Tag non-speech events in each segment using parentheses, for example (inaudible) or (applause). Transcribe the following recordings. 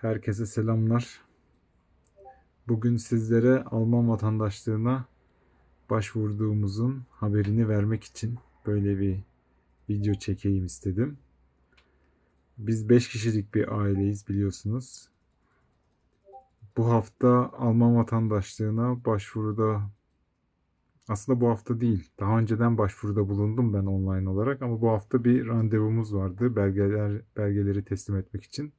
Herkese selamlar. Bugün sizlere Alman vatandaşlığına başvurduğumuzun haberini vermek için böyle bir video çekeyim istedim. Biz 5 kişilik bir aileyiz biliyorsunuz. Bu hafta Alman vatandaşlığına başvuruda aslında bu hafta değil. Daha önceden başvuruda bulundum ben online olarak ama bu hafta bir randevumuz vardı belgeler belgeleri teslim etmek için.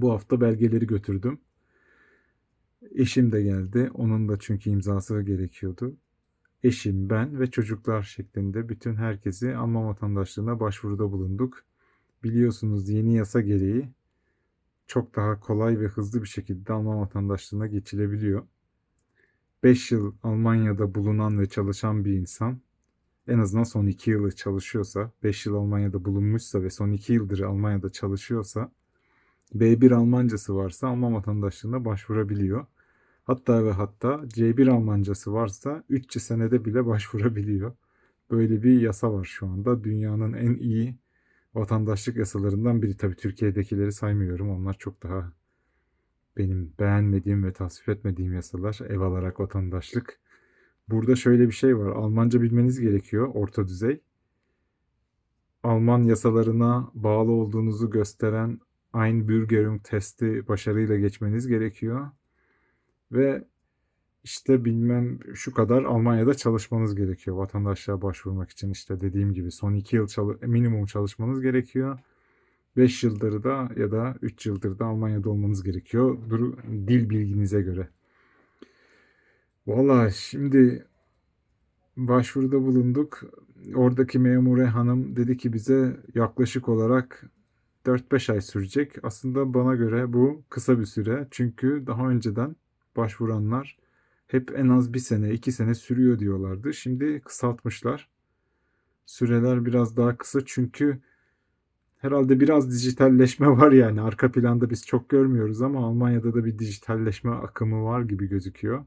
Bu hafta belgeleri götürdüm. Eşim de geldi. Onun da çünkü imzası gerekiyordu. Eşim, ben ve çocuklar şeklinde bütün herkesi Alman vatandaşlığına başvuruda bulunduk. Biliyorsunuz yeni yasa gereği çok daha kolay ve hızlı bir şekilde Alman vatandaşlığına geçilebiliyor. 5 yıl Almanya'da bulunan ve çalışan bir insan en azından son 2 yılı çalışıyorsa, 5 yıl Almanya'da bulunmuşsa ve son 2 yıldır Almanya'da çalışıyorsa B1 Almancası varsa Alman vatandaşlığına başvurabiliyor. Hatta ve hatta C1 Almancası varsa 3 senede bile (laughs) başvurabiliyor. Böyle bir yasa var şu anda. Dünyanın en iyi vatandaşlık yasalarından biri. Tabii Türkiye'dekileri saymıyorum. Onlar çok daha benim beğenmediğim ve tasvip etmediğim yasalar. Ev alarak vatandaşlık. Burada şöyle bir şey var. Almanca bilmeniz gerekiyor. Orta düzey. Alman yasalarına bağlı olduğunuzu gösteren Einbürgerung testi başarıyla geçmeniz gerekiyor. Ve işte bilmem şu kadar Almanya'da çalışmanız gerekiyor vatandaşlığa başvurmak için. işte dediğim gibi son 2 yıl çalı minimum çalışmanız gerekiyor. 5 yıldır da ya da 3 yıldır da Almanya'da olmanız gerekiyor. Dur, dil bilginize göre. Valla şimdi başvuruda bulunduk. Oradaki memure hanım dedi ki bize yaklaşık olarak 4-5 ay sürecek. Aslında bana göre bu kısa bir süre. Çünkü daha önceden başvuranlar hep en az bir sene, iki sene sürüyor diyorlardı. Şimdi kısaltmışlar. Süreler biraz daha kısa çünkü herhalde biraz dijitalleşme (laughs) var yani. Arka planda biz çok görmüyoruz ama Almanya'da da bir dijitalleşme akımı var gibi gözüküyor.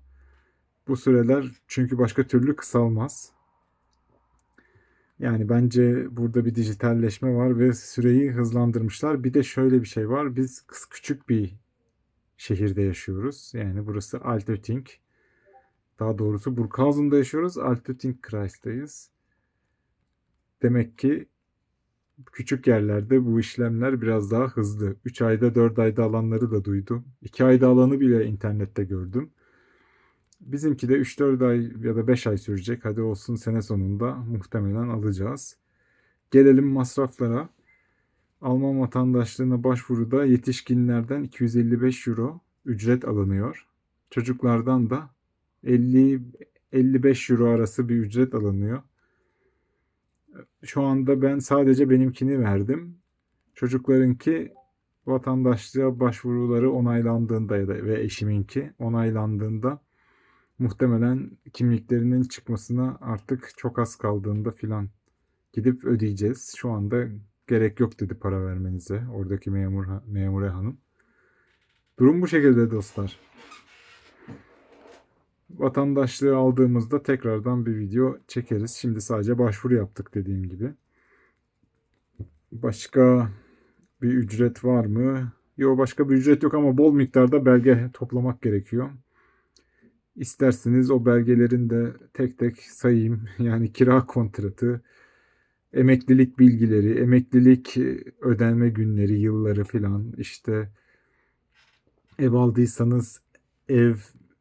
Bu süreler çünkü başka türlü kısalmaz. Yani bence burada bir dijitalleşme var ve süreyi hızlandırmışlar. Bir de şöyle bir şey var. Biz küçük bir şehirde yaşıyoruz. Yani burası Altötting. Daha doğrusu Burghausen'da yaşıyoruz. Altötting Kreis'tayız. Demek ki küçük yerlerde bu işlemler biraz daha hızlı. 3 ayda 4 ayda alanları da duydum. 2 ayda alanı bile internette gördüm. Bizimki de 3-4 ay ya da 5 ay sürecek. Hadi olsun sene sonunda muhtemelen alacağız. Gelelim masraflara. Alman vatandaşlığına başvuruda yetişkinlerden 255 euro ücret alınıyor. Çocuklardan da 50 55 euro arası bir ücret alınıyor. Şu anda ben sadece benimkini verdim. Çocuklarınki vatandaşlığa başvuruları onaylandığında ya da ve eşiminki onaylandığında muhtemelen kimliklerinin çıkmasına artık çok az kaldığında filan gidip ödeyeceğiz. Şu anda gerek yok dedi para vermenize oradaki memur memure hanım. Durum bu şekilde dostlar. Vatandaşlığı aldığımızda tekrardan bir video çekeriz. Şimdi sadece başvuru yaptık dediğim gibi. Başka bir ücret var mı? Yok başka bir ücret yok ama bol miktarda belge toplamak gerekiyor. İsterseniz o belgelerin de tek tek sayayım. (laughs) Yani kira kontratı, emeklilik bilgileri, emeklilik ödenme günleri, yılları filan işte ev aldıysanız ev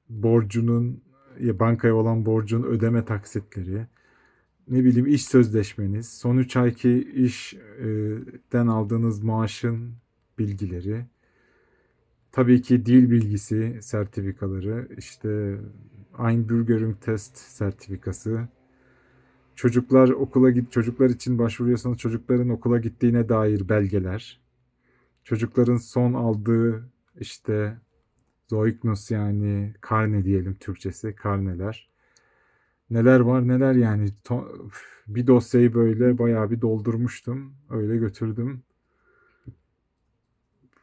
borcunun ya bankaya olan borcun ödeme taksitleri, ne bileyim iş sözleşmeniz, son 3 ayki işten aldığınız maaşın bilgileri, tabii ki dil bilgisi sertifikaları, işte Einbürgerung test sertifikası, çocuklar okula git çocuklar için başvuruyorsanız çocukların okula gittiğine dair belgeler, çocukların son aldığı işte Zeugnis yani karne diyelim Türkçesi karneler. Neler var neler yani bir dosyayı böyle bayağı bir doldurmuştum. Öyle götürdüm.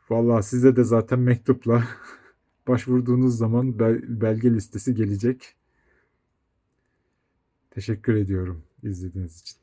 Vallahi size de zaten mektupla (laughs) başvurduğunuz zaman belge listesi gelecek. Teşekkür ediyorum izlediğiniz için.